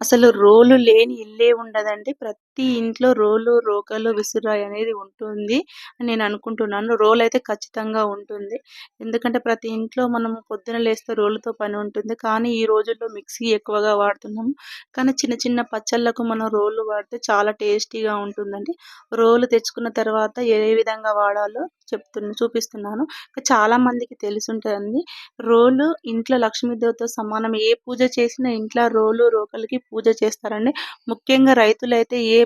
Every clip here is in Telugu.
అసలు రోలు లేని ఇల్లే ఉండదండి. ప్రతి ఇంట్లో రోలు, రోకలు, విసురాయి అనేది ఉంటుంది అని నేను అనుకుంటున్నాను. రోలు అయితే ఖచ్చితంగా ఉంటుంది. ఎందుకంటే ప్రతి ఇంట్లో మనం పొద్దున లేస్తే రోలుతో పని ఉంటుంది. కానీ ఈ రోజుల్లో మిక్సీ ఎక్కువగా వాడుతున్నాము. కానీ చిన్న చిన్న పచ్చళ్ళకు మనం రోలు వాడితే చాలా టేస్టీగా ఉంటుందండి. రోలు తెచ్చుకున్న తర్వాత ఏ విధంగా వాడాలో చెప్తున్నా చూపిస్తున్నాను. చాలా మందికి తెలిసుంటదండి. రోలు ఇంట్లో లక్ష్మీదేవితో సమానం. ఏ పూజ చేసినా ఇంట్లో రోలు, రోకలికి పూజ చేస్తారండి. ముఖ్యంగా రైతులైతే ఏ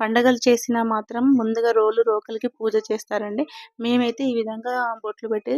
పండగలు చేసినా మాత్రం ముందుగా రోలు, రోకలికి పూజ చేస్తారండి. మేమైతే ఈ విధంగా బొట్లు పెట్టి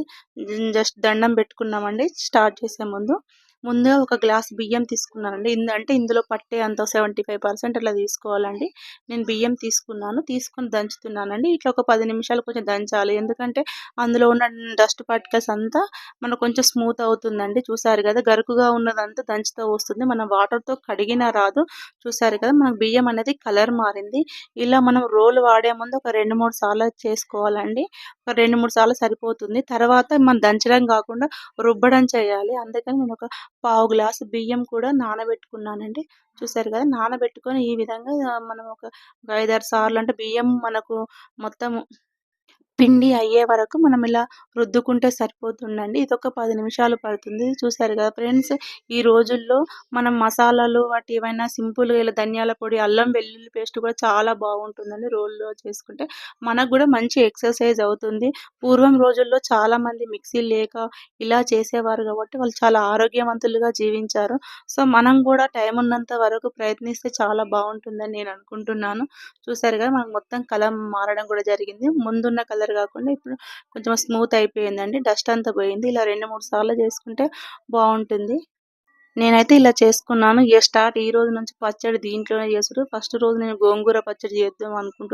జస్ట్ దండం పెట్టుకున్నామండి స్టార్ట్ చేసే ముందు. ముందుగా ఒక గ్లాస్ బియ్యం తీసుకున్నానండి. ఎందుకంటే అంటే ఇందులో పట్టే అంత సెవెంటీ ఫైవ్ పర్సెంట్ అట్లా తీసుకోవాలండి. నేను బియ్యం తీసుకున్నాను. తీసుకొని దంచుతున్నానండి. ఇట్లా ఒక పది నిమిషాలు కొంచెం దంచాలి. ఎందుకంటే అందులో ఉన్న డస్ట్ పార్టికల్స్ అంతా మనకు కొంచెం స్మూత్ అవుతుందండి. చూసారు కదా గరుకుగా ఉన్నదంతా దంచుతో వస్తుంది. మనం వాటర్తో కడిగినా రాదు. చూసారు కదా మనకు బియ్యం అనేది కలర్ మారింది. ఇలా మనం రోల్ వాడే ముందు ఒక రెండు మూడు సార్లు చేసుకోవాలండి. ఒక రెండు మూడు సార్లు సరిపోతుంది. తర్వాత మనం దంచడం కాకుండా రుబ్బడం చేయాలి. అందుకని నేను ఒక పావు గ్లాసు బియ్యం కూడా నానబెట్టుకున్నానండి. చూసారు కదా నానబెట్టుకొని ఈ విధంగా మనం ఒక ఐదారు సార్లు అంటే బియ్యం మనకు మొత్తం పిండి అయ్యే వరకు మనం ఇలా రుద్దుకుంటే సరిపోతుందండి. ఇది ఒక పది నిమిషాలు పడుతుంది. చూసారు కదా ఫ్రెండ్స్ ఈ రోజుల్లో మనం మసాలాలు వాటి ఏమైనా సింపుల్‌గా ఇలా ధనియాల పొడి, అల్లం వెల్లుల్లి పేస్ట్ కూడా చాలా బాగుంటుందండి రోల్లో చేసుకుంటే. మనకు కూడా మంచి ఎక్సర్సైజ్ అవుతుంది. పూర్వం రోజుల్లో చాలామంది మిక్సీ లేక ఇలా చేసేవారు కాబట్టి వాళ్ళు చాలా ఆరోగ్యవంతులుగా జీవించారు. సో మనం కూడా టైం ఉన్నంత వరకు ప్రయత్నిస్తే చాలా బాగుంటుందని నేను అనుకుంటున్నాను. చూసారు కదా మనకు మొత్తం కలర్ మారడం కూడా జరిగింది. ముందున్న కలర్ కాకుండా ఇప్పుడు కొంచెం స్మూత్ అయిపోయిందండి. డస్ట్ అంతా పోయింది. ఇలా రెండు మూడు సార్లు చేసుకుంటే బాగుంటుంది. నేనైతే ఇలా చేసుకున్నాను. ఇక స్టార్ట్ ఈ రోజు నుంచి పచ్చడి దీంట్లోనే చేసుడు. ఫస్ట్ రోజు నేను గోంగూర పచ్చడి చేద్దాం అనుకుంటున్నాను.